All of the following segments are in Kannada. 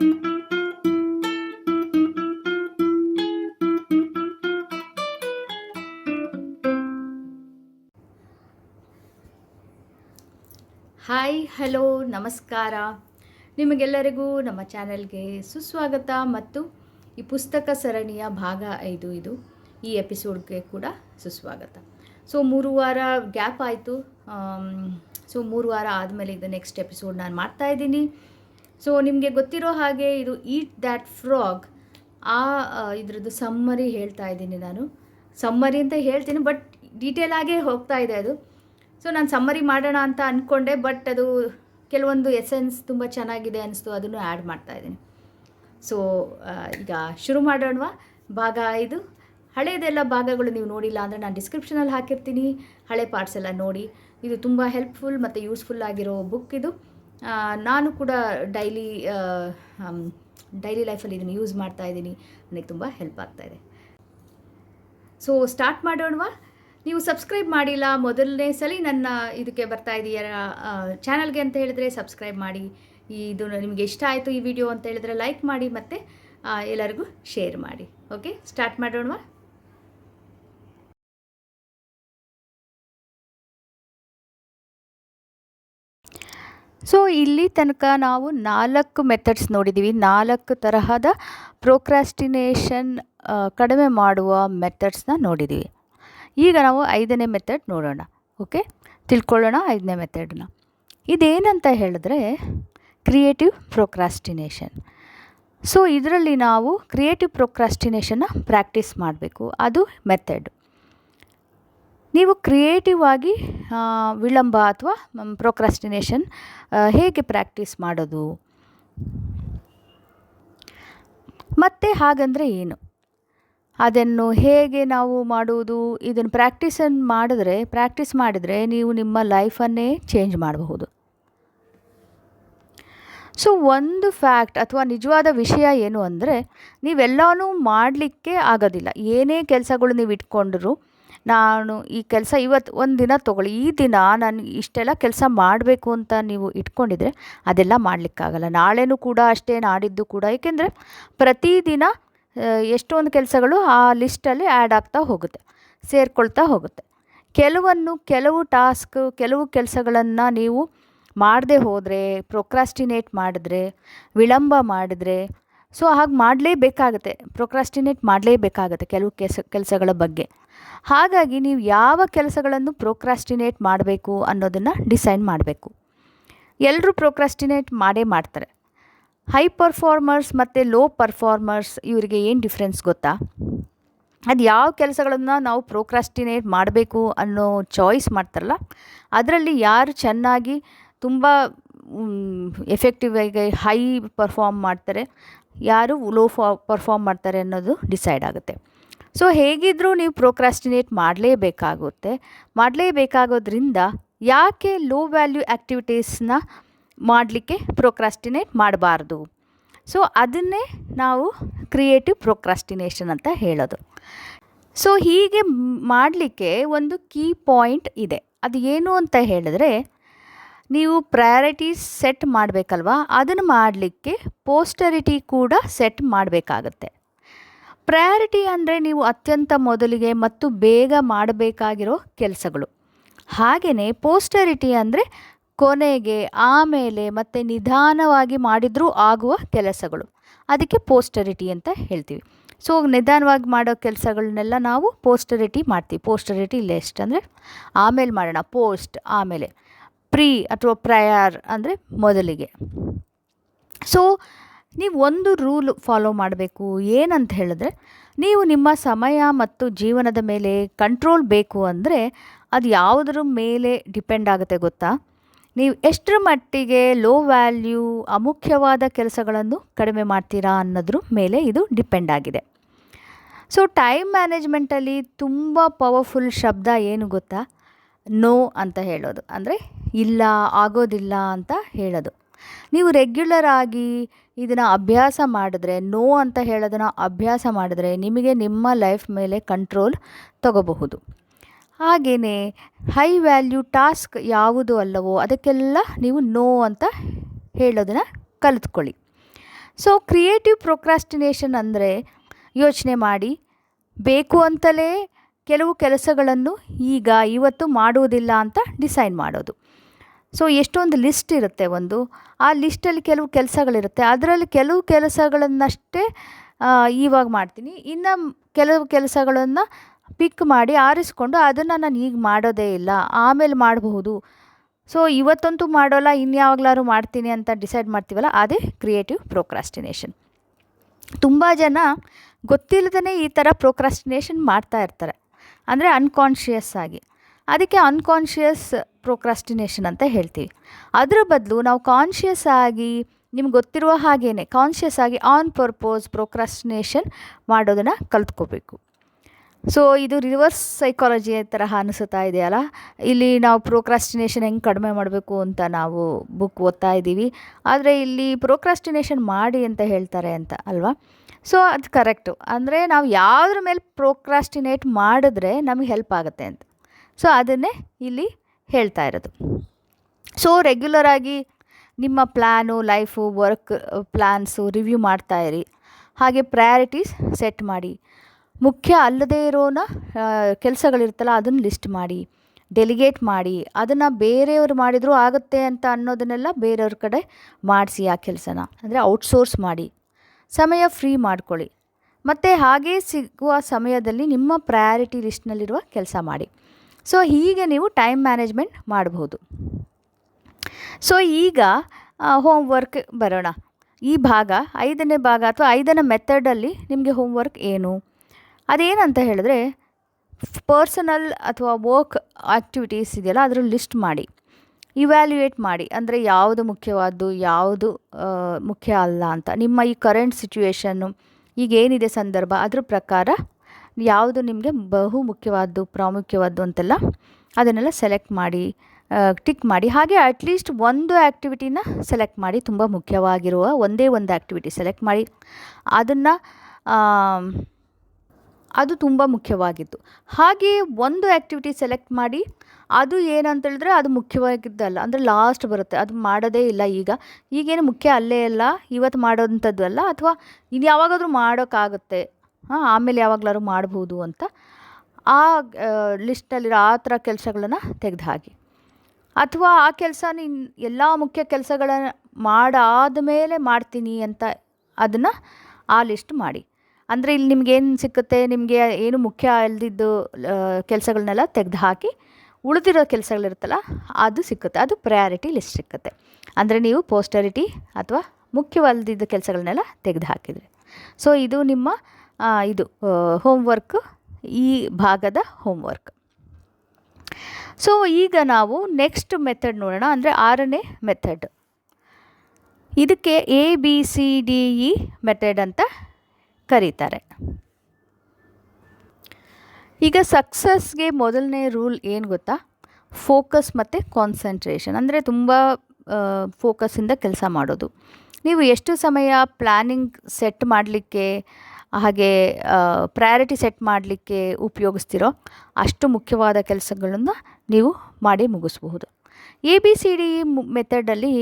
ಹಾಯ್ ಹಲೋ ನಮಸ್ಕಾರ. ನಿಮಗೆಲ್ಲರಿಗೂ ನಮ್ಮ ಚಾನೆಲ್ಗೆ ಸುಸ್ವಾಗತ ಮತ್ತು ಈ ಪುಸ್ತಕ ಸರಣಿಯ ಭಾಗ ಐದು ಇದು. ಈ ಎಪಿಸೋಡ್ಗೆ ಕೂಡ ಸುಸ್ವಾಗತ. ಸೊ ಮೂರು ವಾರ ಗ್ಯಾಪ್ ಆಯಿತು. ಸೊ ಮೂರು ವಾರ ಆದಮೇಲೆ ಇದು ನೆಕ್ಸ್ಟ್ ಎಪಿಸೋಡ್ ನಾನು ಮಾಡ್ತಾ ಇದ್ದೀನಿ. ಸೊ ನಿಮಗೆ ಗೊತ್ತಿರೋ ಹಾಗೆ ಇದು ಈಟ್ ದ್ಯಾಟ್ ಫ್ರಾಗ್ ಆ ಇದರದ್ದು ಸಮ್ಮರಿ ಹೇಳ್ತಾ ಇದ್ದೀನಿ ನಾನು. ಸಮ್ಮರಿ ಅಂತ ಹೇಳ್ತೀನಿ ಬಟ್ ಡೀಟೇಲ್ ಆಗೇ ಹೋಗ್ತಾ ಇದೆ ಅದು. ಸೊ ನಾನು ಸಮ್ಮರಿ ಮಾಡೋಣ ಅಂತ ಅಂದ್ಕೊಂಡೆ ಬಟ್ ಅದು ಕೆಲವೊಂದು ಎಸೆನ್ಸ್ ತುಂಬ ಚೆನ್ನಾಗಿದೆ ಅನಿಸ್ತು, ಅದನ್ನು ಆ್ಯಡ್ ಮಾಡ್ತಾ ಇದ್ದೀನಿ. ಸೊ ಈಗ ಶುರು ಮಾಡೋಣವಾ? ಭಾಗ ಐದು. ಹಳೆಯದೆಲ್ಲ ಭಾಗಗಳು ನೀವು ನೋಡಿಲ್ಲ ಅಂದರೆ ನಾನು ಡಿಸ್ಕ್ರಿಪ್ಷನಲ್ಲಿ ಹಾಕಿರ್ತೀನಿ. ಹಳೆ ಪಾರ್ಟ್ಸ್ ಎಲ್ಲ ನೋಡಿ. ಇದು ತುಂಬ ಹೆಲ್ಪ್ಫುಲ್ ಮತ್ತು ಯೂಸ್ಫುಲ್ ಆಗಿರೋ ಬುಕ್ ಇದು. ನಾನು ಕೂಡ ಡೈಲಿ ಡೈಲಿ ಲೈಫಲ್ಲಿ ಇದನ್ನು ಯೂಸ್ ಮಾಡ್ತಾ ಇದ್ದೀನಿ. ನನಗೆ ತುಂಬ ಹೆಲ್ಪ್ ಆಗ್ತಾ ಇದೆ. ಸೊ ಸ್ಟಾರ್ಟ್ ಮಾಡೋಣವಾ? ನೀವು ಸಬ್ಸ್ಕ್ರೈಬ್ ಮಾಡಿಲ್ಲ, ಮೊದಲನೇ ಸಲ ನನ್ನ ಇದಕ್ಕೆ ಬರ್ತಾ ಇದೆಯಾ ಚಾನಲ್ಗೆ ಅಂತ ಹೇಳಿದ್ರೆ ಸಬ್ಸ್ಕ್ರೈಬ್ ಮಾಡಿ. ಇದು ನಿಮಗೆ ಇಷ್ಟ ಆಯಿತು ಈ ವಿಡಿಯೋ ಅಂತ ಹೇಳಿದ್ರೆ ಲೈಕ್ ಮಾಡಿ ಮತ್ತು ಎಲ್ಲರಿಗೂ ಶೇರ್ ಮಾಡಿ. Okay start ಮಾಡೋಣವಾ? ಸೊ ಇಲ್ಲಿ ತನಕ ನಾವು ನಾಲ್ಕು ಮೆಥಡ್ಸ್ ನೋಡಿದ್ದೀವಿ ನಾಲ್ಕು ತರಹದ ಪ್ರೋಕ್ರಾಸ್ಟಿನೇಷನ್ ಕಡಿಮೆ ಮಾಡುವ ಮೆಥಡ್ಸ್ನ ನೋಡಿದ್ದೀವಿ ಈಗ ನಾವು ಐದನೇ ಮೆಥಡ್ ನೋಡೋಣ. ಓಕೆ ತಿಳ್ಕೊಳ್ಳೋಣ ಐದನೇ ಮೆಥಡನ್ನ ಇದೇನಂತ ಹೇಳಿದ್ರೆ ಕ್ರಿಯೇಟಿವ್ ಪ್ರೊಕ್ರಾಸ್ಟಿನೇಷನ್ ಸೊ ಇದರಲ್ಲಿ ನಾವು ಕ್ರಿಯೇಟಿವ್ ಪ್ರೊಕ್ರಾಸ್ಟಿನೇಷನ್ನ ಪ್ರಾಕ್ಟೀಸ್ ಮಾಡಬೇಕು. ಅದು ಮೆಥಡ್ ನೀವು ಕ್ರಿಯೇಟಿವ್ ಆಗಿ ವಿಳಂಬ ಅಥವಾ ಪ್ರೊಕ್ರಾಸ್ಟಿನೇಷನ್ ಹೇಗೆ ಪ್ರಾಕ್ಟೀಸ್ ಮಾಡೋದು? ಮತ್ತು ಹಾಗಂದರೆ ಏನು? ಅದನ್ನು ಹೇಗೆ ನಾವು ಮಾಡುವುದು? ಇದನ್ನು ಪ್ರಾಕ್ಟೀಸನ್ನು ಮಾಡಿದ್ರೆ ಪ್ರಾಕ್ಟೀಸ್ ಮಾಡಿದರೆ ನೀವು ನಿಮ್ಮ ಲೈಫನ್ನೇ ಚೇಂಜ್ ಮಾಡಬಹುದು. ಸೊ ಒಂದು ಫ್ಯಾಕ್ಟ್ ಅಥವಾ ನಿಜವಾದ ವಿಷಯ ಏನು ಅಂದರೆ ನೀವೆಲ್ಲವೂ ಮಾಡಲಿಕ್ಕೆ ಆಗೋದಿಲ್ಲ. ಏನೇ ಕೆಲಸಗಳು ನೀವು ಇಟ್ಕೊಂಡ್ರು ನಾನು ಈ ಕೆಲಸ ಇವತ್ತು ಒಂದು ದಿನ ತೊಗೊಳ್ಳಿ. ಈ ದಿನ ನಾನು ಇಷ್ಟೆಲ್ಲ ಕೆಲಸ ಮಾಡಬೇಕು ಅಂತ ನೀವು ಇಟ್ಕೊಂಡಿದ್ರೆ ಅದೆಲ್ಲ ಮಾಡಲಿಕ್ಕಾಗಲ್ಲ. ನಾಳೆನೂ ಕೂಡ ಅಷ್ಟೇ ನಾಡಿದ್ದು ಕೂಡ. ಏಕೆಂದರೆ ಪ್ರತಿದಿನ ಎಷ್ಟೊಂದು ಕೆಲಸಗಳು ಆ ಲಿಸ್ಟಲ್ಲಿ ಆ್ಯಡ್ ಆಗ್ತಾ ಹೋಗುತ್ತೆ, ಸೇರಿಕೊಳ್ತಾ ಹೋಗುತ್ತೆ. ಕೆಲವನ್ನು, ಕೆಲವು ಟಾಸ್ಕ್ ಕೆಲವು ಕೆಲಸಗಳನ್ನು ನೀವು ಮಾಡದೆ ಹೋದರೆ ಪ್ರೊಕ್ರಾಸ್ಟಿನೇಟ್ ಮಾಡಿದ್ರೆ, ವಿಳಂಬ ಮಾಡಿದ್ರೆ ಸೊ ಹಾಗೆ ಮಾಡಲೇಬೇಕಾಗತ್ತೆ. ಪ್ರೊಕ್ರಾಸ್ಟಿನೇಟ್ ಮಾಡಲೇಬೇಕಾಗತ್ತೆ ಕೆಲವು ಕೆಲಸ, ಕೆಲಸಗಳ ಬಗ್ಗೆ. ಹಾಗಾಗಿ ನೀವು ಯಾವ ಕೆಲಸಗಳನ್ನು ಪ್ರೋಕ್ರಾಸ್ಟಿನೇಟ್ ಮಾಡಬೇಕು ಅನ್ನೋದನ್ನು ಡಿಸೈಡ್ ಮಾಡಬೇಕು. ಎಲ್ಲರೂ ಪ್ರೋಕ್ರಾಸ್ಟಿನೇಟ್ ಮಾಡೇ ಮಾಡ್ತಾರೆ. ಹೈ ಪರ್ಫಾರ್ಮರ್ಸ್ ಮತ್ತು ಲೋ ಪರ್ಫಾರ್ಮರ್ಸ್ ಇವರಿಗೆ ಏನು ಡಿಫ್ರೆನ್ಸ್ ಗೊತ್ತಾ? ಅದು ಯಾವ ಕೆಲಸಗಳನ್ನು ನಾವು ಪ್ರೋಕ್ರಾಸ್ಟಿನೇಟ್ ಮಾಡಬೇಕು ಅನ್ನೋ ಚಾಯ್ಸ್ ಮಾಡ್ತಾರಲ್ಲ, ಅದರಲ್ಲಿ ಯಾರು ಚೆನ್ನಾಗಿ ತುಂಬ ಎಫೆಕ್ಟಿವ್ ಆಗಿ ಹೈ ಪರ್ಫಾರ್ಮ್ ಮಾಡ್ತಾರೆ, ಯಾರು ಲೋ ಫಾ ಪರ್ಫಾರ್ಮ್ ಮಾಡ್ತಾರೆ ಅನ್ನೋದು ಡಿಸೈಡ್ ಆಗುತ್ತೆ. ಸೊ ಹೇಗಿದ್ದರೂ ನೀವು ಪ್ರೋಕ್ರಾಸ್ಟಿನೇಟ್ ಮಾಡಲೇಬೇಕಾಗುತ್ತೆ. ಮಾಡಲೇಬೇಕಾಗೋದ್ರಿಂದ ಯಾಕೆ ಲೋ ವ್ಯಾಲ್ಯೂ ಆ್ಯಕ್ಟಿವಿಟೀಸ್ನ ಮಾಡಲಿಕ್ಕೆ ಪ್ರೋಕ್ರಾಸ್ಟಿನೇಟ್ ಮಾಡಬಾರ್ದು? ಸೊ ಅದನ್ನೇ ನಾವು ಕ್ರಿಯೇಟಿವ್ ಪ್ರೋಕ್ರಾಸ್ಟಿನೇಷನ್ ಅಂತ ಹೇಳೋದು. ಸೊ ಹೀಗೆ ಮಾಡಲಿಕ್ಕೆ ಒಂದು ಕೀ ಪಾಯಿಂಟ್ ಇದೆ. ಅದು ಏನು ಅಂತ ಹೇಳಿದ್ರೆ, ನೀವು ಪ್ರಯಾರಿಟೀಸ್ ಸೆಟ್ ಮಾಡಬೇಕಲ್ವಾ? ಅದನ್ನು ಮಾಡಲಿಕ್ಕೆ ಪೋಸ್ಟರಿಟಿ ಕೂಡ ಸೆಟ್ ಮಾಡಬೇಕಾಗತ್ತೆ. ಪ್ರಯಾರಿಟಿ ಅಂದರೆ ನೀವು ಅತ್ಯಂತ ಮೊದಲಿಗೆ ಮತ್ತು ಬೇಗ ಮಾಡಬೇಕಾಗಿರೋ ಕೆಲಸಗಳು. ಹಾಗೆಯೇ ಪೋಸ್ಟರಿಟಿ ಅಂದರೆ ಕೊನೆಗೆ, ಆಮೇಲೆ ಮತ್ತು ನಿಧಾನವಾಗಿ ಮಾಡಿದರೂ ಆಗುವ ಕೆಲಸಗಳು. ಅದಕ್ಕೆ ಪೋಸ್ಟರಿಟಿ ಅಂತ ಹೇಳ್ತೀವಿ. ಸೊ ನಿಧಾನವಾಗಿ ಮಾಡೋ ಕೆಲಸಗಳನ್ನೆಲ್ಲ ನಾವು ಪೋಸ್ಟರಿಟಿ ಮಾಡ್ತೀವಿ. ಪೋಸ್ಟರಿಟಿ ಲೆಸ್ಟ್ ಅಂದರೆ ಆಮೇಲೆ ಮಾಡೋಣ ಪೋಸ್ಟ್ ಆಮೇಲೆ ಪ್ರೀ ಅಥವಾ ಪ್ರಯಾರ್ ಅಂದರೆ ಮೊದಲಿಗೆ. ಸೊ ನೀವು ಒಂದು ರೂಲ್ ಫಾಲೋ ಮಾಡಬೇಕು. ಏನಂತ ಹೇಳಿದ್ರೆ, ನೀವು ನಿಮ್ಮ ಸಮಯ ಮತ್ತು ಜೀವನದ ಮೇಲೆ ಕಂಟ್ರೋಲ್ ಬೇಕು ಅಂದರೆ ಅದು ಯಾವುದರ ಮೇಲೆ ಡಿಪೆಂಡ್ ಆಗುತ್ತೆ ಗೊತ್ತಾ? ನೀವು ಎಷ್ಟರ ಮಟ್ಟಿಗೆ ಲೋ ವ್ಯಾಲ್ಯೂ, ಅಮುಖ್ಯವಾದ ಕೆಲಸಗಳನ್ನು ಕಡಿಮೆ ಮಾಡ್ತೀರಾ ಅನ್ನೋದ್ರ ಮೇಲೆ ಇದು ಡಿಪೆಂಡ್ ಆಗಿದೆ. ಸೊ, ಟೈಮ್ ಮ್ಯಾನೇಜ್ಮೆಂಟಲ್ಲಿ ತುಂಬ ಪವರ್ಫುಲ್ ಶಬ್ದ ಏನು ಗೊತ್ತಾ? ನೋ ಅಂತ ಹೇಳೋದು. ಅಂದರೆ ಇಲ್ಲ, ಆಗೋದಿಲ್ಲ ಅಂತ ಹೇಳೋದು. ನೀವು ರೆಗ್ಯುಲರ್ ಆಗಿ ಇದನ್ನು ಅಭ್ಯಾಸ ಮಾಡಿದ್ರೆ, ನೋ ಅಂತ ಹೇಳೋದನ್ನು ಅಭ್ಯಾಸ ಮಾಡಿದ್ರೆ ನಿಮಗೆ ನಿಮ್ಮ ಲೈಫ್ ಮೇಲೆ ಕಂಟ್ರೋಲ್ ತಗೋಬಹುದು. ಹಾಗೆಯೇ ಹೈ ವ್ಯಾಲ್ಯೂ ಟಾಸ್ಕ್ ಯಾವುದು ಅಲ್ಲವೋ ಅದಕ್ಕೆಲ್ಲ ನೀವು ನೋ ಅಂತ ಹೇಳೋದನ್ನು ಕಲಿತ್ಕೊಳ್ಳಿ. ಸೊ, ಕ್ರಿಯೇಟಿವ್ ಪ್ರೊಕ್ರಾಸ್ಟಿನೇಷನ್ ಅಂದರೆ ಯೋಚನೆ ಮಾಡಿ, ಬೇಕು ಅಂತಲೇ ಕೆಲವು ಕೆಲಸಗಳನ್ನು ಈಗ ಇವತ್ತು ಮಾಡುವುದಿಲ್ಲ ಅಂತ ಡಿಸೈನ್ ಮಾಡೋದು. ಸೊ ಎಷ್ಟೊಂದು ಲಿಸ್ಟ್ ಇರುತ್ತೆ ಒಂದು. ಆ ಲಿಸ್ಟಲ್ಲಿ ಕೆಲವು ಕೆಲಸಗಳಿರುತ್ತೆ. ಅದರಲ್ಲಿ ಕೆಲವು ಕೆಲಸಗಳನ್ನಷ್ಟೇ ಇವಾಗ ಮಾಡ್ತೀನಿ. ಇನ್ನು ಕೆಲವು ಕೆಲಸಗಳನ್ನು ಪಿಕ್ ಮಾಡಿ ಆರಿಸ್ಕೊಂಡು ಅದನ್ನು ನಾನು ಈಗ ಮಾಡೋದೇ ಇಲ್ಲ. ಆಮೇಲೆ ಮಾಡಬಹುದು. ಸೊ ಇವತ್ತಂತೂ ಮಾಡೋಲ್ಲ ಇನ್ಯಾವಾಗಲಾದ್ರು ಮಾಡ್ತೀನಿ ಅಂತ ಡಿಸೈಡ್ ಮಾಡ್ತೀವಲ್ಲ, ಅದೇ ಕ್ರಿಯೇಟಿವ್ ಪ್ರೋಕ್ರಾಸ್ಟಿನೇಷನ್ ತುಂಬ ಜನ ಗೊತ್ತಿಲ್ಲದೇ ಈ ಥರ ಪ್ರೋಕ್ರಾಸ್ಟಿನೇಷನ್ ಮಾಡ್ತಾ ಇರ್ತಾರೆ. ಅಂದರೆ ಅನ್ಕಾನ್ಷಿಯಸ್ ಆಗಿ. ಅದಕ್ಕೆ ಅನ್ಕಾನ್ಷಿಯಸ್ ಪ್ರೊಕ್ರಾಸ್ಟಿನೇಷನ್ ಅಂತ ಹೇಳ್ತೀವಿ. ಅದರ ಬದಲು ನಾವು ಕಾನ್ಷಿಯಸ್ ಆಗಿ ನಿಮ್ಗೆ ಗೊತ್ತಿರುವ ಹಾಗೇ ಕಾನ್ಷಿಯಸ್ ಆಗಿ ಆನ್ ಪರ್ಪೋಸ್ ಪ್ರೊಕ್ರಾಸ್ಟಿನೇಷನ್ ಮಾಡೋದನ್ನು ಕಲ್ತ್ಕೋಬೇಕು. ಸೊ ಇದು ರಿವರ್ಸ್ ಸೈಕಾಲಜಿ ತರಹ ಅನಿಸುತ್ತಾ ಇದೆಯಲ್ಲ? ಇಲ್ಲಿ ನಾವು ಪ್ರೊಕ್ರಾಸ್ಟಿನೇಷನ್ ಹೆಂಗೆ ಕಡಿಮೆ ಮಾಡಬೇಕು ಅಂತ ನಾವು ಬುಕ್ ಓದ್ತಾ ಇದ್ದೀವಿ. ಆದರೆ ಇಲ್ಲಿ ಪ್ರೊಕ್ರಾಸ್ಟಿನೇಷನ್ ಮಾಡಿ ಅಂತ ಹೇಳ್ತಾರೆ ಅಂತ ಅಲ್ವಾ? ಸೊ ಅದು ಕರೆಕ್ಟು ಅಂದರೆ ನಾವು ಯಾವುದ್ರ ಮೇಲೆ ಪ್ರೊಕ್ರಾಸ್ಟಿನೇಟ್ ಮಾಡಿದ್ರೆ ನಮಗೆ ಹೆಲ್ಪ್ ಆಗುತ್ತೆ ಅಂತ. ಸೊ ಅದನ್ನೇ ಇಲ್ಲಿ ಹೇಳ್ತಾ ಇರೋದು. ಸೊ ರೆಗ್ಯುಲರಾಗಿ ನಿಮ್ಮ plan life work plans review ಮಾಡ್ತಾ ಇರಿ. ಹಾಗೆ ಪ್ರಯಾರಿಟೀಸ್ ಸೆಟ್ ಮಾಡಿ. ಮುಖ್ಯ ಅಲ್ಲದೇ ಇರೋನ ಕೆಲಸಗಳಿರ್ತಲ್ಲ ಅದನ್ನು ಲಿಸ್ಟ್ ಮಾಡಿ. ಡೆಲಿಗೇಟ್ ಮಾಡಿ. ಅದನ್ನು ಬೇರೆಯವರು ಮಾಡಿದರೂ ಆಗುತ್ತೆ ಅಂತ ಅನ್ನೋದನ್ನೆಲ್ಲ ಬೇರೆಯವ್ರ ಕಡೆ ಮಾಡಿಸಿ ಆ ಕೆಲಸನ. ಅಂದರೆ ಔಟ್ಸೋರ್ಸ್ ಮಾಡಿ. ಸಮಯ ಫ್ರೀ ಮಾಡ್ಕೊಳ್ಳಿ. ಮತ್ತು ಹಾಗೇ ಸಿಗುವ ಸಮಯದಲ್ಲಿ ನಿಮ್ಮ ಪ್ರಯಾರಿಟಿ ಲಿಸ್ಟ್ನಲ್ಲಿರುವ ಕೆಲಸ ಮಾಡಿ. ಸೊ ಹೀಗೆ ನೀವು ಟೈಮ್ ಮ್ಯಾನೇಜ್ಮೆಂಟ್ ಮಾಡಬಹುದು ಸೊ ಈಗ ಹೋಮ್ ವರ್ಕ್ ಬರೋಣ. ಈ ಭಾಗ, ಐದನೇ ಭಾಗ ಅಥವಾ ಐದನೇ ಮೆಥಡಲ್ಲಿ ನಿಮಗೆ ಹೋಮ್ ವರ್ಕ್ ಏನು? ಅದೇನಂತ ಹೇಳಿದ್ರೆ ಪರ್ಸನಲ್ ಅಥವಾ ವರ್ಕ್ ಆ್ಯಕ್ಟಿವಿಟೀಸ್ ಇದೆಯಲ್ಲ ಅದರ ಲಿಸ್ಟ್ ಮಾಡಿ. ಇವ್ಯಾಲ್ಯುಯೇಟ್ ಮಾಡಿ. ಅಂದರೆ ಯಾವುದು ಮುಖ್ಯವಾದ್ದು, ಯಾವುದು ಮುಖ್ಯ ಅಲ್ಲ ಅಂತ. ನಿಮ್ಮ ಈ ಕರೆಂಟ್ ಸಿಚುವೇಶನ್ನು ಈಗ ಏನಿದೆ ಸಂದರ್ಭ, ಅದ್ರ ಪ್ರಕಾರ ಯಾವುದು ನಿಮಗೆ ಬಹು ಮುಖ್ಯವಾದ್ದು, ಪ್ರಾಮುಖ್ಯವಾದ್ದು ಅಂತೆಲ್ಲ ಅದನ್ನೆಲ್ಲ ಸೆಲೆಕ್ಟ್ ಮಾಡಿ ಟಿಕ್ ಮಾಡಿ. ಹಾಗೆ ಅಟ್ಲೀಸ್ಟ್ ಒಂದು ಆ್ಯಕ್ಟಿವಿಟಿನ ಸೆಲೆಕ್ಟ್ ಮಾಡಿ, ತುಂಬ ಮುಖ್ಯವಾಗಿರುವ ಒಂದೇ ಒಂದು ಆ್ಯಕ್ಟಿವಿಟಿ ಸೆಲೆಕ್ಟ್ ಮಾಡಿ. ಅದನ್ನು ಅದು ತುಂಬ ಮುಖ್ಯವಾಗಿತ್ತು ಹಾಗೆ ಒಂದು ಆ್ಯಕ್ಟಿವಿಟಿ ಸೆಲೆಕ್ಟ್ ಮಾಡಿ, ಅದು ಏನಂತ ಹೇಳಿದ್ರೆ ಅದು ಮುಖ್ಯವಾಗಿದ್ದಲ್ಲ, ಅಂದರೆ ಲಾಸ್ಟ್ ಬರುತ್ತೆ. ಅದು ಮಾಡೋದೇ ಇಲ್ಲ ಈಗ. ಈಗೇನು ಮುಖ್ಯ ಅಲ್ಲೇ ಅಲ್ಲ, ಇವತ್ತು ಮಾಡೋವಂಥದ್ದು ಅಲ್ಲ ಅಥವಾ ಇನ್ಯಾವಾಗಾದರೂ ಮಾಡೋಕ್ಕಾಗುತ್ತೆ. ಹಾಂ, ಆಮೇಲೆ ಯಾವಾಗ್ಲಾದ್ರು ಮಾಡ್ಬೋದು ಅಂತ ಆ ಲಿಸ್ಟಲ್ಲಿರೋ ಆ ಥರ ಕೆಲಸಗಳನ್ನು ತೆಗೆದು ಹಾಕಿ ಅಥವಾ ಆ ಕೆಲಸ ನೀನು ಎಲ್ಲ ಮುಖ್ಯ ಕೆಲಸಗಳನ್ನ ಮಾಡಾದ ಮೇಲೆ ಮಾಡ್ತೀನಿ ಅಂತ ಅದನ್ನು ಆ ಲಿಸ್ಟ್ ಮಾಡಿ. ಅಂದರೆ ಇಲ್ಲಿ ನಿಮಗೇನು ಸಿಕ್ಕುತ್ತೆ, ನಿಮಗೆ ಏನು ಮುಖ್ಯ ಇಲ್ದಿದ್ದು ಕೆಲಸಗಳನ್ನೆಲ್ಲ ತೆಗೆದು ಹಾಕಿ ಉಳಿದಿರೋ ಕೆಲಸಗಳಿರುತ್ತಲ್ಲ, ಅದು ಸಿಕ್ಕುತ್ತೆ. ಅದು ಪ್ರಯಾರಿಟಿ ಲಿಸ್ಟ್ ಸಿಕ್ಕುತ್ತೆ. ಅಂದರೆ ನೀವು ಪೋಸ್ಟರಿಟಿ ಅಥವಾ ಮುಖ್ಯವಲ್ಲದಿದ್ದ ಕೆಲಸಗಳನ್ನೆಲ್ಲ ತೆಗೆದು ಹಾಕಿದರೆ. ಸೊ ಇದು ನಿಮ್ಮ ಇದು ಹೋಮ್ವರ್ಕ್ ಈ ಭಾಗದ ಹೋಮ್ವರ್ಕ್ ಸೊ ಈಗ ನಾವು ನೆಕ್ಸ್ಟ್ ಮೆಥಡ್ ನೋಡೋಣ, ಅಂದರೆ ಆರನೇ ಮೆಥಡ್ ಇದಕ್ಕೆ A B C D E method ಅಂತ ಕರೀತಾರೆ. ಈಗ ಸಕ್ಸಸ್ಗೆ ಮೊದಲನೇ ರೂಲ್ ಏನು ಗೊತ್ತಾ? ಫೋಕಸ್ ಮತ್ತು ಕಾನ್ಸಂಟ್ರೇಷನ್ ಅಂದರೆ ತುಂಬ ಫೋಕಸ್ಸಿಂದ ಕೆಲಸ ಮಾಡೋದು. ನೀವು ಎಷ್ಟು ಸಮಯ ಪ್ಲ್ಯಾನಿಂಗ್ ಸೆಟ್ ಮಾಡಲಿಕ್ಕೆ ಹಾಗೆ ಪ್ರಯಾರಿಟಿ ಸೆಟ್ ಮಾಡಲಿಕ್ಕೆ ಉಪಯೋಗಿಸ್ತಿರೋ ಅಷ್ಟು ಮುಖ್ಯವಾದ ಕೆಲಸಗಳನ್ನು ನೀವು ಮಾಡಿ ಮುಗಿಸ್ಬಹುದು. ಎ, ಬಿ, ಸಿ, ಡಿ ಮೆಥಡಲ್ಲಿ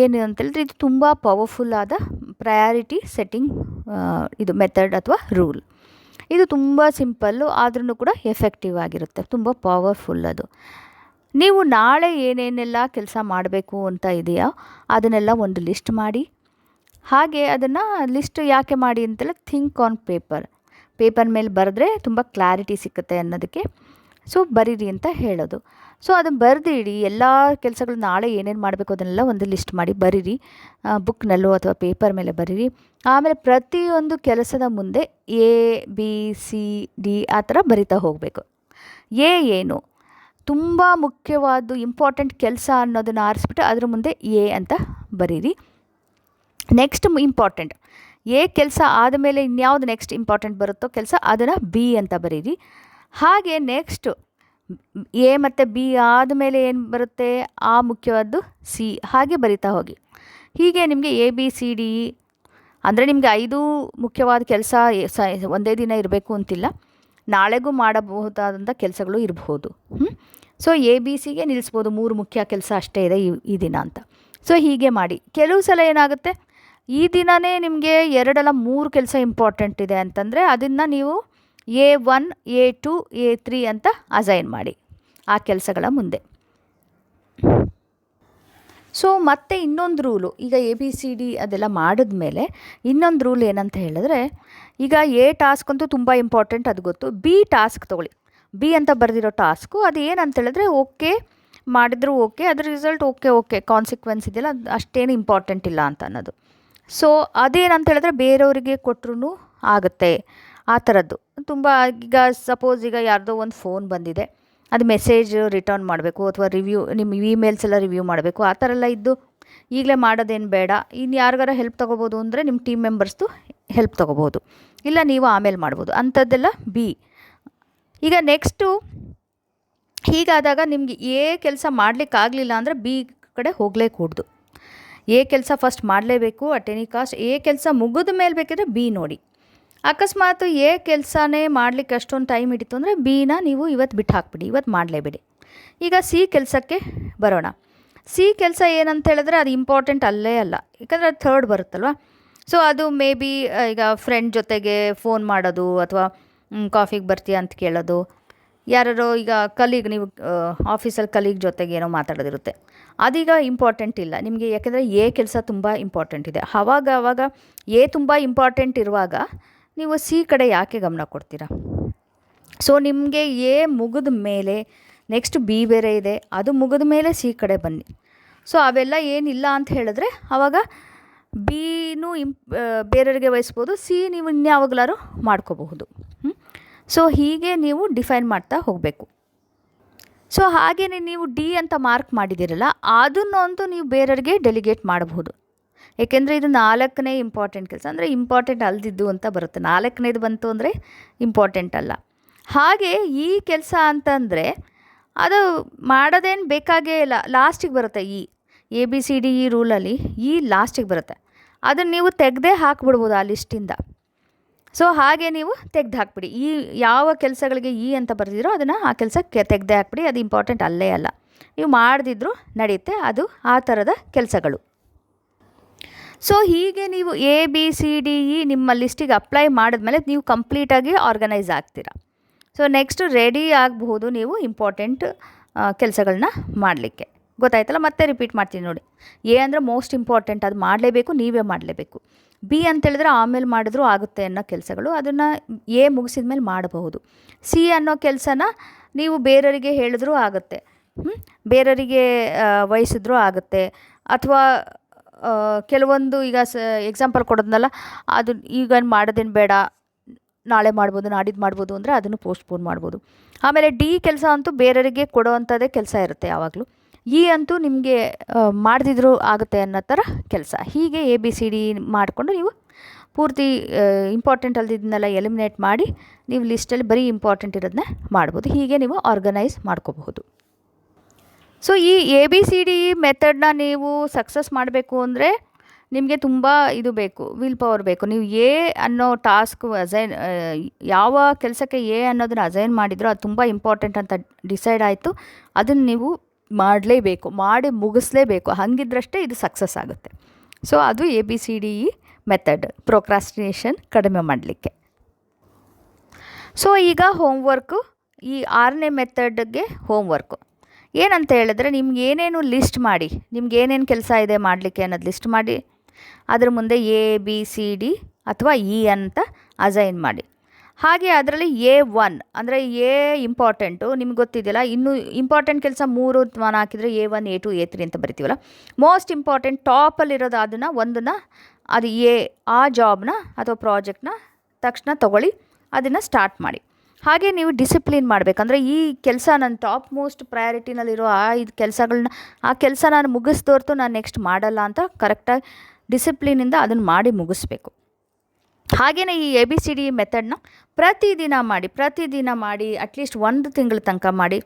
ಏನು ಅಂತೇಳಿದ್ರೆ ಇದು ತುಂಬ ಪವರ್ಫುಲ್ ಆದ ಪ್ರಯಾರಿಟಿ ಸೆಟ್ಟಿಂಗ್ ಇದು ಮೆಥಡ್ ಅಥವಾ ರೂಲ್ ಇದು ತುಂಬ ಸಿಂಪಲ್ಲು ಆದ್ರೂ ಕೂಡ ಎಫೆಕ್ಟಿವ್ ಆಗಿರುತ್ತೆ. ತುಂಬ ಪವರ್ಫುಲ್ ಅದು. ನೀವು ನಾಳೆ ಏನೇನೆಲ್ಲ ಕೆಲಸ ಮಾಡಬೇಕು ಅಂತ ಇದೆಯಾ, ಅದನ್ನೆಲ್ಲ ಒಂದು ಲಿಸ್ಟ್ ಮಾಡಿ ಹಾಗೆ ಅದನ್ನು ಲಿಸ್ಟ್ ಯಾಕೆ ಮಾಡಿ ಅಂತೆಲ್ಲ ಥಿಂಕ್ ಆನ್ ಪೇಪರ್ ಪೇಪರ್ ಮೇಲೆ ಬರೆದ್ರೆ ತುಂಬ ಕ್ಲಾರಿಟಿ ಸಿಕ್ಕುತ್ತೆ ಅನ್ನೋದಕ್ಕೆ. ಸೊ ಬರೀರಿ ಅಂತ ಹೇಳೋದು. ಸೊ ಅದನ್ನು ಬರೆದಿಡಿ. ಎಲ್ಲ ಕೆಲಸಗಳು ನಾಳೆ ಏನೇನು ಮಾಡಬೇಕು ಅದನ್ನೆಲ್ಲ ಒಂದು ಲಿಸ್ಟ್ ಮಾಡಿ ಬರೀರಿ. ಬುಕ್ನಲ್ಲೋ ಅಥವಾ ಪೇಪರ್ ಮೇಲೆ ಬರೀರಿ. ಆಮೇಲೆ ಪ್ರತಿಯೊಂದು ಕೆಲಸದ ಮುಂದೆ ಎ ಬಿ ಸಿ ಡಿ ಆ ಥರ ಬರಿತಾ ಹೋಗಬೇಕು. ಎ ಏನು? ತುಂಬ ಮುಖ್ಯವಾದ ಇಂಪಾರ್ಟೆಂಟ್ ಕೆಲಸ ಅನ್ನೋದನ್ನು ಆರಿಸ್ಬಿಟ್ಟು ಅದ್ರ ಮುಂದೆ ಎ ಅಂತ ಬರೀರಿ. ನೆಕ್ಸ್ಟ್ ಇಂಪಾರ್ಟೆಂಟ್ ಎ ಕೆಲಸ ಆದಮೇಲೆ ಇನ್ಯಾವುದು ನೆಕ್ಸ್ಟ್ ಇಂಪಾರ್ಟೆಂಟ್ ಬರುತ್ತೋ ಕೆಲಸ ಅದನ್ನು ಬಿ ಅಂತ ಬರೀರಿ. ಹಾಗೆ ನೆಕ್ಸ್ಟು ಎ ಮತ್ತು ಬಿ ಆದಮೇಲೆ ಏನು ಬರುತ್ತೆ? ಆ ಮುಖ್ಯವಾದ್ದು ಸಿ ಹಾಗೆ ಬರಿತಾ ಹೋಗಿ. ಹೀಗೆ ನಿಮಗೆ ಎ ಬಿ ಸಿ ಡಿ ಅಂದರೆ ನಿಮಗೆ ಐದು ಮುಖ್ಯವಾದ ಕೆಲಸ ಒಂದೇ ದಿನ ಇರಬೇಕು ಅಂತಿಲ್ಲ. ನಾಳೆಗೂ ಮಾಡಬಹುದಾದಂಥ ಕೆಲಸಗಳು ಇರಬಹುದು ಸೊ ಎ ಬಿ ಸಿಗೆ ನಿಲ್ಲಿಸ್ಬೋದು ಮೂರು ಮುಖ್ಯ ಕೆಲಸ ಅಷ್ಟೇ ಇದೆ ಈ ಈ ದಿನ ಅಂತ. ಸೊ ಹೀಗೆ ಮಾಡಿ. ಕೆಲವು ಸಲ ಏನಾಗುತ್ತೆ? ಈ ದಿನವೇ ನಿಮಗೆ ಎರಡಲ್ಲ ಮೂರು ಕೆಲಸ ಇಂಪಾರ್ಟೆಂಟ್ ಇದೆ ಅಂತಂದರೆ ಅದನ್ನು ನೀವು A one A two A three ಅಂತ ಅಸೈನ್ ಮಾಡಿ ಆ ಕೆಲಸಗಳ ಮುಂದೆ. ಸೊ ಮತ್ತೆ ಇನ್ನೊಂದು ರೂಲು ಈಗ ಎ ಬಿ ಸಿ ಡಿ ಅದೆಲ್ಲ ಮಾಡಿದ್ಮೇಲೆ ಇನ್ನೊಂದು ರೂಲ್ ಏನಂತ ಹೇಳಿದ್ರೆ, ಈಗ ಎ ಟಾಸ್ಕ್ ಅಂತೂ ತುಂಬ ಇಂಪಾರ್ಟೆಂಟ್ ಅದು ಗೊತ್ತು. ಬಿ ಟಾಸ್ಕ್ ತೊಗೊಳ್ಳಿ. ಬಿ ಅಂತ ಬರೆದಿರೋ ಟಾಸ್ಕು ಅದು ಏನಂತ ಹೇಳಿದ್ರೆ ಓಕೆ ಮಾಡಿದ್ರು ಓಕೆ ಅದ್ರ ರಿಸಲ್ಟ್ ಓಕೆ ಓಕೆ ಕಾನ್ಸಿಕ್ವೆನ್ಸ್ ಇದೆಯಲ್ಲ, ಅಷ್ಟೇನು ಇಂಪಾರ್ಟೆಂಟ್ ಇಲ್ಲ ಅಂತ ಅನ್ನೋದು. ಸೊ ಅದೇನಂತ ಹೇಳಿದ್ರೆ ಬೇರೆಯವರಿಗೆ ಕೊಟ್ರೂ ಆಗುತ್ತೆ. ಆ ಥರದ್ದು. ತುಂಬ ಈಗ ಸಪೋಸ್ ಈಗ ಯಾರ್ದೋ ಒಂದು ಫೋನ್ ಬಂದಿದೆ. ಅದು ಮೆಸೇಜ್ ರಿಟರ್ನ್ ಮಾಡಬೇಕು ಅಥವಾ ರಿವ್ಯೂ ನಿಮ್ಮ ಇಮೇಲ್ಸ್ ಎಲ್ಲ ರಿವ್ಯೂ ಮಾಡಬೇಕು. ಆ ಥರ ಎಲ್ಲ ಇದ್ದು ಈಗಲೇ ಮಾಡೋದೇನು ಬೇಡ. ಇನ್ನು ಯಾರಿಗಾರ ಹೆಲ್ಪ್ ತೊಗೋಬೋದು ಅಂದರೆ ನಿಮ್ಮ ಟೀಮ್ ಮೆಂಬರ್ಸ್ದು ಹೆಲ್ಪ್ ತೊಗೋಬೋದು. ಇಲ್ಲ ನೀವು ಆಮೇಲೆ ಮಾಡ್ಬೋದು. ಅಂಥದ್ದೆಲ್ಲ ಬಿ ಈಗ ನೆಕ್ಸ್ಟು ಹೀಗಾದಾಗ ನಿಮಗೆ ಎ ಕೆಲಸ ಮಾಡಲಿಕ್ಕಾಗಲಿಲ್ಲ ಅಂದರೆ ಬಿ ಕಡೆ ಹೋಗಲೇ ಕೂಡ್ದು ಎ ಕೆಲಸ ಫಸ್ಟ್ ಮಾಡಲೇಬೇಕು ಅಟ್ ಎನಿ ಕಾಸ್ಟ್ ಎ ಕೆಲಸ ಮುಗಿದ ಮೇಲೆ ಬೇಕಿದ್ರೆ ಬಿ ನೋಡಿ. ಅಕಸ್ಮಾತ್ ಎ ಕೆಲಸನೇ ಮಾಡಲಿಕ್ಕೆ ಅಷ್ಟೊಂದು ಟೈಮ್ ಹಿಡಿತು ಅಂದರೆ ಬಿನ ನೀವು ಇವತ್ತು ಬಿಟ್ಟು ಹಾಕ್ಬಿಡಿ ಇವತ್ತು ಮಾಡಲೇಬೇಡಿ. ಈಗ ಸಿ ಕೆಲಸಕ್ಕೆ ಬರೋಣ. ಸಿ ಕೆಲಸ ಏನಂತ ಹೇಳಿದ್ರೆ ಅದು ಇಂಪಾರ್ಟೆಂಟ್ ಅಲ್ಲೇ ಅಲ್ಲ, ಯಾಕಂದರೆ ಅದು ಥರ್ಡ್ ಬರುತ್ತಲ್ವ? ಸೊ ಅದು ಮೇ ಬಿ ಈಗ ಫ್ರೆಂಡ್ ಜೊತೆಗೆ ಫೋನ್ ಮಾಡೋದು ಅಥವಾ ಕಾಫಿಗೆ ಬರ್ತೀಯ ಅಂತ ಕೇಳೋದು. ಯಾರೋ ಈಗ ಕಲೀಗ್ ನೀವು ಆಫೀಸಲ್ಲಿ ಕಲೀಗ್ ಜೊತೆಗೆ ಏನೋ ಮಾತಾಡೋದಿರುತ್ತೆ. ಅದೀಗ ಇಂಪಾರ್ಟೆಂಟ್ ಇಲ್ಲ. ನಿಮಗೆ ಯಾಕೆಂದರೆ ಎ ಕೆಲಸ ತುಂಬ ಇಂಪಾರ್ಟೆಂಟ್ ಇದೆ. ಆವಾಗ ಆವಾಗ ಎ ತುಂಬ ಇಂಪಾರ್ಟೆಂಟ್ ಇರುವಾಗ ನೀವು ಸಿ ಕಡೆ ಯಾಕೆ ಗಮನ ಕೊಡ್ತೀರಾ? ಸೊ ನಿಮಗೆ ಎ ಮುಗಿದ ಮೇಲೆ ನೆಕ್ಸ್ಟ್ ಬಿ ಬೇರೆ ಇದೆ. ಅದು ಮುಗಿದ ಮೇಲೆ ಸಿ ಕಡೆ ಬನ್ನಿ. ಸೊ ಅವೆಲ್ಲ ಏನಿಲ್ಲ ಅಂತ ಹೇಳಿದ್ರೆ ಆವಾಗ ಬಿನೂ ಇಂಪ್ ಬೇರೆಯವರಿಗೆ ವಹಿಸ್ಬೋದು. ಸಿ ನೀವು ಇನ್ಯಾವಾಗಲಾರು ಮಾಡ್ಕೋಬಹುದು. ಸೊ ಹೀಗೆ ನೀವು ಡಿಫೈನ್ ಮಾಡ್ತಾ ಹೋಗಬೇಕು. ಸೊ ಹಾಗೆಯೇ ನೀವು ಡಿ ಅಂತ ಮಾರ್ಕ್ ಮಾಡಿದ್ದೀರಲ್ಲ ಅದನ್ನಂತೂ ನೀವು ಬೇರೆಯವ್ರಿಗೆ ಡೆಲಿಗೇಟ್ ಮಾಡಬಹುದು. ಏಕೆಂದರೆ ಇದು ನಾಲ್ಕನೇ ಇಂಪಾರ್ಟೆಂಟ್ ಕೆಲಸ. ಅಂದರೆ ಇಂಪಾರ್ಟೆಂಟ್ ಅಲ್ದಿದ್ದು ಅಂತ ಬರುತ್ತೆ. ನಾಲ್ಕನೇದು ಬಂತು ಅಂದರೆ ಇಂಪಾರ್ಟೆಂಟ್ ಅಲ್ಲ. ಹಾಗೆ ಈ ಕೆಲಸ ಅಂತಂದರೆ, ಅದು ಮಾಡೋದೇನು ಬೇಕಾಗೇ ಇಲ್ಲ. ಲಾಸ್ಟಿಗೆ ಬರುತ್ತೆ ಈ, ಎ, ಬಿ, ಸಿ, ಡಿ, ಈ ರೂಲಲ್ಲಿ ಈ ಲಾಸ್ಟಿಗೆ ಬರುತ್ತೆ. ಅದನ್ನು ನೀವು ತೆಗೆದೇ ಹಾಕ್ಬಿಡ್ಬೋದು ಆ ಲಿಸ್ಟಿಂದ. ಸೊ ಹಾಗೆ ನೀವು ತೆಗೆದು ಹಾಕ್ಬಿಡಿ. ಈ ಯಾವ ಕೆಲಸಗಳಿಗೆ ಈ ಅಂತ ಬರೆದಿರೋ ಅದನ್ನು ಆ ಕೆಲಸಕ್ಕೆ ತೆಗೆದೇ ಹಾಕ್ಬಿಡಿ. ಅದು ಇಂಪಾರ್ಟೆಂಟ್ ಅಲ್ಲೇ ಅಲ್ಲ. ನೀವು ಮಾಡದಿದ್ರೂ ನಡೆಯುತ್ತೆ ಅದು ಆ ಥರದ ಕೆಲಸಗಳು. ಸೊ ಹೀಗೆ ನೀವು A B C D E ನಿಮ್ಮ ಲಿಸ್ಟಿಗೆ ಅಪ್ಲೈ ಮಾಡಿದ್ಮೇಲೆ ನೀವು ಕಂಪ್ಲೀಟಾಗಿ ಆರ್ಗನೈಸ್ ಆಗ್ತೀರಾ. ಸೊ ನೆಕ್ಸ್ಟ್ ರೆಡಿ ಆಗಬಹುದು ನೀವು ಇಂಪಾರ್ಟೆಂಟ್ ಕೆಲಸಗಳನ್ನ ಮಾಡಲಿಕ್ಕೆ. ಗೊತ್ತಾಯ್ತಲ್ಲ? ಮತ್ತೆ ರಿಪೀಟ್ ಮಾಡ್ತೀನಿ ನೋಡಿ. ಎ ಅಂದರೆ ಮೋಸ್ಟ್ ಇಂಪಾರ್ಟೆಂಟ್ ಅದು ಮಾಡಲೇಬೇಕು, ನೀವೇ ಮಾಡಲೇಬೇಕು. ಬಿ ಅಂತೇಳಿದ್ರೆ ಆಮೇಲೆ ಮಾಡಿದ್ರೂ ಆಗುತ್ತೆ ಅನ್ನೋ ಕೆಲಸಗಳು. ಅದನ್ನು ಎ ಮುಗಿಸಿದ ಮೇಲೆ ಮಾಡಬಹುದು. ಸಿ ಅನ್ನೋ ಕೆಲಸನ ನೀವು ಬೇರೆಯವರಿಗೆ ಹೇಳಿದ್ರೂ ಆಗುತ್ತೆ. ಬೇರೆಯವರಿಗೆ ವಹಿಸಿದ್ರೂ ಆಗುತ್ತೆ. ಅಥವಾ ಕೆಲವೊಂದು ಈಗ ಸ ಎಕ್ಸಾಂಪಲ್ ಕೊಡೋದ್ನಲ್ಲ, ಅದು ಈಗ ಮಾಡೋದೇನು ಬೇಡ, ನಾಳೆ ಮಾಡ್ಬೋದು, ನಾಡಿದ್ದು ಮಾಡ್ಬೋದು ಅಂದರೆ ಅದನ್ನು ಪೋಸ್ಟ್ಪೋನ್ ಮಾಡ್ಬೋದು. ಆಮೇಲೆ ಡಿ ಕೆಲಸ ಅಂತೂ ಬೇರೆಯವರಿಗೆ ಕೊಡೋವಂಥದ್ದೇ ಕೆಲಸ ಇರುತ್ತೆ ಯಾವಾಗಲೂ. ಈ ಅಂತೂ ನಿಮಗೆ ಮಾಡದಿದ್ರೂ ಆಗುತ್ತೆ ಅನ್ನೋ ಥರ ಕೆಲಸ. ಹೀಗೆ ಎ ಬಿ ಸಿ ಡಿ ಮಾಡಿಕೊಂಡು ನೀವು ಪೂರ್ತಿ ಇಂಪಾರ್ಟೆಂಟ್ ಅಲ್ದಿದ್ದನ್ನೆಲ್ಲ ಎಲಿಮಿನೇಟ್ ಮಾಡಿ ನೀವು ಲಿಸ್ಟಲ್ಲಿ ಬರೀ ಇಂಪಾರ್ಟೆಂಟ್ ಇರೋದನ್ನ ಮಾಡ್ಬೋದು. ಹೀಗೆ ನೀವು ಆರ್ಗನೈಸ್ ಮಾಡ್ಕೋಬಹುದು. ಸೊ ಈ ಎ ಬಿ ಸಿ ಡಿ ಮೆಥಡ್ನ ನೀವು ಸಕ್ಸಸ್ ಮಾಡಬೇಕು ಅಂದರೆ ನಿಮಗೆ ತುಂಬ ಇದು ಬೇಕು ವಿಲ್ ಪವರ್ ಬೇಕು. ನೀವು ಎ ಅನ್ನೋ ಟಾಸ್ಕ್ ಅಸೈನ್ ಯಾವ ಕೆಲಸಕ್ಕೆ ಎ ಅನ್ನೋದನ್ನ ಅಸೈನ್ ಮಾಡಿದ್ರೋ ಅದು ತುಂಬ ಇಂಪಾರ್ಟೆಂಟ್ ಅಂತ ಡಿಸೈಡ್ ಆಯಿತು. ಅದನ್ನು ನೀವು ಮಾಡಲೇಬೇಕು, ಮಾಡಿ ಮುಗಿಸ್ಲೇಬೇಕು, ಹಾಗಿದ್ರಷ್ಟೇ ಇದು ಸಕ್ಸಸ್ ಆಗುತ್ತೆ. ಸೊ ಅದು A B C D E method procrastination ಕಡಿಮೆ ಮಾಡಲಿಕ್ಕೆ. ಸೊ ಈಗ ಹೋಮ್ವರ್ಕು ಈ ಆರನೇ ಮೆಥಡ್ಗೆ ಹೋಮ್ವರ್ಕು ಏನಂತ ಹೇಳಿದ್ರೆ ನಿಮ್ಗೆ ಏನೇನು ಲಿಸ್ಟ್ ಮಾಡಿ, ನಿಮ್ಗೆ ಏನೇನು ಕೆಲಸ ಇದೆ ಮಾಡಲಿಕ್ಕೆ ಅನ್ನೋದು ಲಿಸ್ಟ್ ಮಾಡಿ, ಅದ್ರ ಮುಂದೆ ಎ ಬಿ ಸಿ ಡಿ ಅಥವಾ ಇ ಅಂತ ಅಸೈನ್ ಮಾಡಿ. ಹಾಗೆ ಅದರಲ್ಲಿ ಎ ಒನ್, ಅಂದರೆ ಎ ಇಂಪಾರ್ಟೆಂಟು ನಿಮ್ಗೆ ಗೊತ್ತಿದೆಯಲ್ಲ, ಇನ್ನು ಇಂಪಾರ್ಟೆಂಟ್ ಕೆಲಸ ಮೂರು ನಾನು ಹಾಕಿದರೆ A one, A two, A three ಅಂತ ಬರಿತೀವಲ್ಲ. ಮೋಸ್ಟ್ ಇಂಪಾರ್ಟೆಂಟ್ ಟಾಪಲ್ಲಿರೋದು ಅದನ್ನು, ಒಂದನ್ನು, ಅದು ಎ, ಆ ಜಾಬ್ನ ಅಥವಾ ಪ್ರಾಜೆಕ್ಟ್ನ ತಕ್ಷಣ ತೊಗೊಳ್ಳಿ, ಅದನ್ನು ಸ್ಟಾರ್ಟ್ ಮಾಡಿ. ಹಾಗೆ ನೀವು ಡಿಸಿಪ್ಲಿನ್ ಮಾಡಬೇಕಂದ್ರೆ ಈ ಕೆಲಸ ನನ್ನ ಟಾಪ್ ಮೋಸ್ಟ್ ಪ್ರಯಾರಿಟಿನಲ್ಲಿರೋ ಆ ಇದು ಕೆಲಸಗಳನ್ನ ಆ ಕೆಲಸ ನಾನು ಮುಗಿಸ್ದೋರ್ತು ನಾನು ನೆಕ್ಸ್ಟ್ ಮಾಡಲ್ಲ ಅಂತ ಕರೆಕ್ಟಾಗಿ ಡಿಸಿಪ್ಲಿನಿಂದ ಅದನ್ನು ಮಾಡಿ ಮುಗಿಸ್ಬೇಕು. ಹಾಗೆಯೇ ಈ ಎ ಬಿ ಸಿ ಡಿ ಮೆಥಡ್ನ ಪ್ರತಿದಿನ ಮಾಡಿ ಪ್ರತಿದಿನ ಮಾಡಿ ಅಟ್ಲೀಸ್ಟ್ ಒಂದು ತಿಂಗಳ ತನಕ ಮಾಡಿ,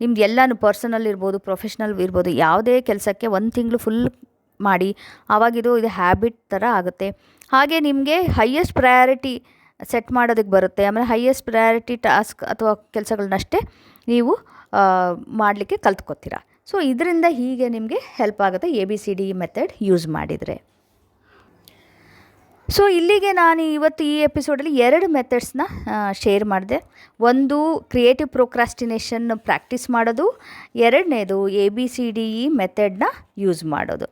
ನಿಮ್ದು ಎಲ್ಲನೂ ಪರ್ಸನಲ್ ಇರ್ಬೋದು ಪ್ರೊಫೆಷ್ನಲ್ ಇರ್ಬೋದು, ಯಾವುದೇ ಕೆಲಸಕ್ಕೆ ಒಂದು ತಿಂಗಳು ಫುಲ್ ಮಾಡಿ ಆವಾಗಿದು ಇದು ಹ್ಯಾಬಿಟ್ ಥರ ಆಗುತ್ತೆ. ಹಾಗೆ ನಿಮಗೆ ಹೈಯೆಸ್ಟ್ ಪ್ರಯಾರಿಟಿ ಸೆಟ್ ಮಾಡೋದಕ್ಕೆ ಬರುತ್ತೆ. ಆಮೇಲೆ ಹೈಯೆಸ್ಟ್ ಪ್ರಯಾರಿಟಿ ಟಾಸ್ಕ್ ಅಥವಾ ಕೆಲಸಗಳನ್ನಷ್ಟೇ ನೀವು ಮಾಡಲಿಕ್ಕೆ ಕಲ್ತ್ಕೊತೀರ. ಸೊ ಇದರಿಂದ ಹೀಗೆ ನಿಮಗೆ ಹೆಲ್ಪ್ ಆಗುತ್ತೆ A B C D method use ಮಾಡಿದರೆ. ಸೊ ಇಲ್ಲಿಗೆ ನಾನು ಇವತ್ತು ಈ ಎಪಿಸೋಡಲ್ಲಿ ಎರಡು ಮೆಥಡ್ಸ್ನ ಶೇರ್ ಮಾಡಿದೆ. ಒಂದು ಕ್ರಿಯೇಟಿವ್ ಪ್ರೊಕ್ರಾಸ್ಟಿನೇಷನ್ ಪ್ರಾಕ್ಟೀಸ್ ಮಾಡೋದು, ಎರಡನೇದು A B C D E ಮೆಥಡ್ನ use ಮಾಡೋದು.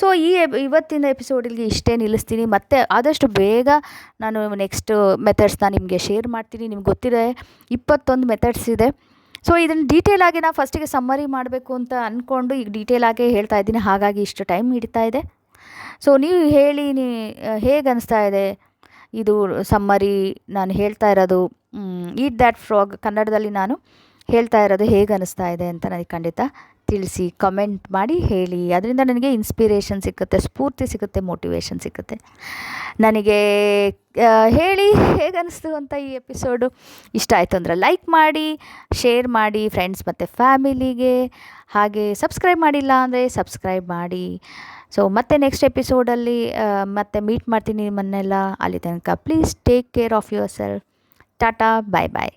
ಸೊ ಈ ಇವತ್ತಿನ ಎಪಿಸೋಡಲ್ಲಿ ಇಷ್ಟೇ ನಿಲ್ಲಿಸ್ತೀನಿ. ಮತ್ತೆ ಆದಷ್ಟು ಬೇಗ ನಾನು ನೆಕ್ಸ್ಟ್ ಮೆಥಡ್ಸ್ನ ನಿಮಗೆ ಶೇರ್ ಮಾಡ್ತೀನಿ. ನಿಮ್ಗೆ ಗೊತ್ತಿದೆ, ಇಪ್ಪತ್ತೊಂದು ಮೆಥಡ್ಸ್ ಇದೆ. ಸೊ ಇದನ್ನು ಡೀಟೇಲ್ ಆಗಿ ನಾನು ಫಸ್ಟಿಗೆ ಸಮ್ಮರಿ ಮಾಡಬೇಕು ಅಂತ ಅಂದ್ಕೊಂಡು ಈಗ ಡೀಟೇಲ್ ಆಗಿ ಹೇಳ್ತಾ ಇದ್ದೀನಿ. ಹಾಗಾಗಿ ಇಷ್ಟು ಟೈಮ್ ಹಿಡಿತಾ ಇದೆ. ಸೊ ನೀವು ಹೇಳಿ, ನೀ ಹೇಗೆ ಅನಿಸ್ತಾ ಇದೆ? ಇದು ಸಮ್ಮರಿ, ನಾನು ಹೇಳ್ತಾ ಇರೋದು ಈಟ್ ದ್ಯಾಟ್ ಫ್ರಾಗ್ ಕನ್ನಡದಲ್ಲಿ ನಾನು ಹೇಳ್ತಾ ಇರೋದು ಹೇಗೆ ಅನಿಸ್ತಾ ಇದೆ ಅಂತ ನನಗೆ ಖಂಡಿತ ತಿಳಿಸಿ ಕಮೆಂಟ್ ಮಾಡಿ, ಹೇಳಿ. ಅದರಿಂದ ನನಗೆ ಇನ್ಸ್ಪಿರೇಷನ್ ಸಿಗುತ್ತೆ ಸ್ಫೂರ್ತಿ ಸಿಗುತ್ತೆ ಮೋಟಿವೇಶನ್ ಸಿಗುತ್ತೆ ನನಗೆ ಹೇಳಿ, ಹೇಗೆ ಅನಿಸ್ತು ಅಂತ ಈ ಎಪಿಸೋಡು ಇಷ್ಟ ಆಯಿತು ಅಂದರೆ ಲೈಕ್ ಮಾಡಿ ಶೇರ್ ಮಾಡಿ ಫ್ರೆಂಡ್ಸ್ ಮತ್ತು ಫ್ಯಾಮಿಲಿಗೆ ಹಾಗೆ ಸಬ್ಸ್ಕ್ರೈಬ್ ಮಾಡಿಲ್ಲ ಅಂದರೆ ಸಬ್ಸ್ಕ್ರೈಬ್ ಮಾಡಿ. ಸೊ ಮತ್ತೆ ನೆಕ್ಸ್ಟ್ ಎಪಿಸೋಡಲ್ಲಿ ಮತ್ತೆ ಮೀಟ್ ಮಾಡ್ತೀನಿ ನಿಮ್ಮನ್ನೆಲ್ಲ ಅಲ್ಲಿ ತನಕ. Please take care of yourself tata bye bye